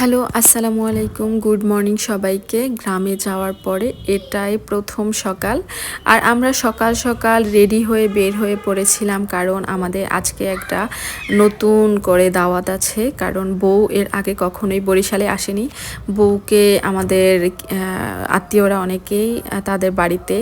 Hello, আসসালামু আলাইকুম। Good morning সবাইকে। গ্রামে যাওয়ার পরে এটাই প্রথম সকাল। আর আমরা সকাল সকাল রেডি হয়ে বের হয়ে পড়েছিলাম কারণ আমাদের আজকে একটা নতুন করে দাওয়াত আছে। কারণ বউ এর আগে কখনোই বরিশালে আসেনি। বউকে আমাদের আত্মীয়রা অনেকেই তাদের বাড়িতে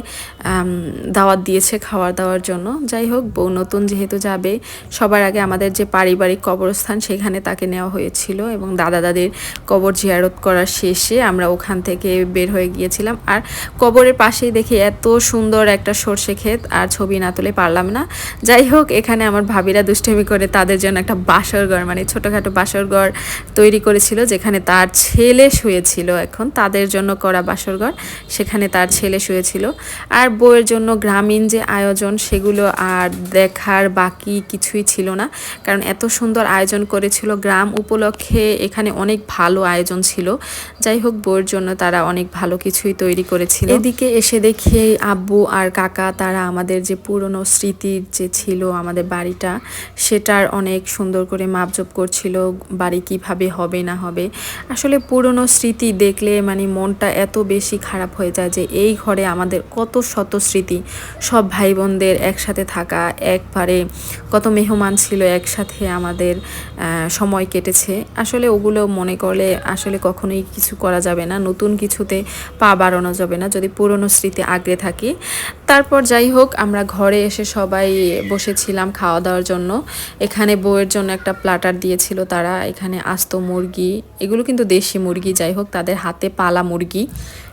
দাওয়াত দিয়েছে খাওয়ার দাওয়ার জন্য। যাই হোক, বউ নতুন যেহেতু যাবে, সবার আগে আমাদের যে পারিবারিক কবরস্থান সেখানে তাকে নেওয়া হয়েছিল এবং দাদা দাদির কবর জিয়ারত করার শেষে আমরা ওখান থেকে বের হয়ে গিয়েছিলাম। আর কবরের পাশেই দেখি এত সুন্দর একটা সর্ষে ক্ষেত, আর ছবি না তুলে পারলাম না। যাই হোক, এখানে আমার ভাবিরা দুষ্টমি করে তাদের জন্য একটা বাসর ঘর মানে ছোটোখাটো বাসর ঘর তৈরি করেছিল, যেখানে তার ছেলে শুয়েছিল এখন। তাদের জন্য করা বাসর ঘর, সেখানে তার ছেলে শুয়েছিল। আর বইয়ের জন্য গ্রামীণ যে আয়োজন, সেগুলো আর দেখার বাকি কিছুই ছিল না। কারণ এত সুন্দর আয়োজন করেছিল গ্রাম উপলক্ষে, এখানে অনেক ভালো আয়োজন ছিল। যাই হোক, বউয়ের জন্য তারা অনেক ভালো কিছুই তৈরি করেছিল। এদিকে এসে দেখি আব্বু আর কাকা, তারা আমাদের যে পুরনো স্মৃতির যে ছিল আমাদের বাড়িটা, সেটার অনেক সুন্দর করে মাপজপ করছিল, বাড়ি কীভাবে হবে না হবে। আসলে পুরনো স্মৃতি দেখলে মানে মনটা এত বেশি খারাপ হয়ে যায় যে এই ঘরে আমাদের কত শত স্মৃতি, সব ভাই বোনদের একসাথে থাকা, একবারে কত মেহমান ছিল একসাথে আমাদের সময় কেটেছে। আসলে ওগুলো মনে করলে আসলে কখনোই কিছু করা যাবে না, নতুন কিছুতে পা বাড়ানো যাবে না, যদি পুরনো স্মৃতি আগ্রে থাকি। তারপর যাই হোক, আমরা ঘরে এসে সবাই বসেছিলাম খাওয়া দাওয়ার জন্য। এখানে বউয়ের জন্য একটা প্লাটার দিয়েছিল তারা, এখানে আস্ত মুরগি, এগুলো কিন্তু দেশি মুরগি, যাই হোক, তাদের হাতে পালা মুরগি।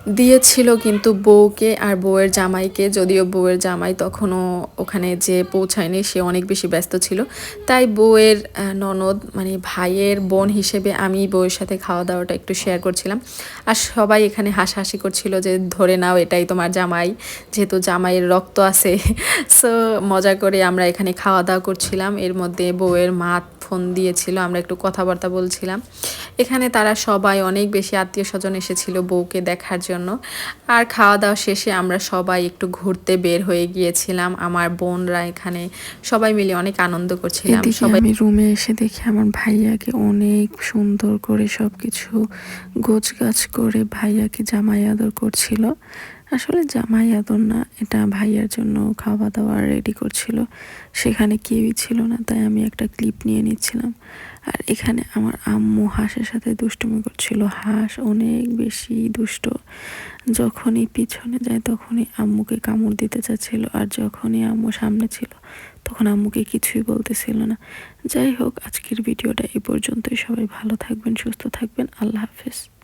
দিয়েছিল কিন্তু বউকে আর বউয়ের জামাইকে, যদিও বউয়ের জামাই তখনও ওখানে যে পৌঁছায়নি, সে অনেক বেশি ব্যস্ত ছিল। তাই বউয়ের ননদ মানে ভাইয়ের বোন হিসেবে আমি বউয়ের সাথে খাওয়া দাওয়াটা একটু শেয়ার করছিলাম। আর সবাই এখানে হাসাহাসি করছিল যে, ধরে নাও এটাই তোমার জামাই, যেহেতু জামাইয়ের রক্ত আছে। সো মজা করে আমরা এখানে খাওয়া দাওয়া করছিলাম। এর মধ্যে বউয়ের মা ফোন দিয়েছিল, আমরা একটু কথাবার্তা বলছিলাম। এখানে তারা সবাই অনেক বেশি আত্মীয় স্বজন এসেছিল বউকে দেখার জন্য। আর খাওয়া দাওয়া শেষে আমরা সবাই একটু ঘুরতে বের হয়ে গিয়েছিলাম। আমার বোনরা এখানে সবাই মিলে অনেক আনন্দ করছিলাম। সবাই রুমে এসে দেখি আমার ভাইয়াকে অনেক সুন্দর করে সব কিছু গোছ গাছ করে ভাইয়াকে জামাই আদর করছিল। আসলে জামাই আদর না, এটা ভাইয়ার জন্য খাওয়া দাওয়া রেডি করছিল। সেখানে কেউই ছিল না, তাই আমি একটা ক্লিপ নিয়ে নিচ্ছিলাম। আর এখানে আমার আম্মু হাঁসের সাথে দুষ্টুমি করছিল। হাঁস অনেক বেশি দুষ্ট। যখনই পিছনে যায় তখনই আম্মুকে কামড় দিতে চাচ্ছিল। আর যখনই আম্মু সামনে ছিল, তখন আম্মুকে কিছুই বলতেছিল না। যাই হোক, আজকের ভিডিওটা এই পর্যন্তই। সবাই ভালো থাকবেন, সুস্থ থাকবেন। আল্লাহ হাফেজ।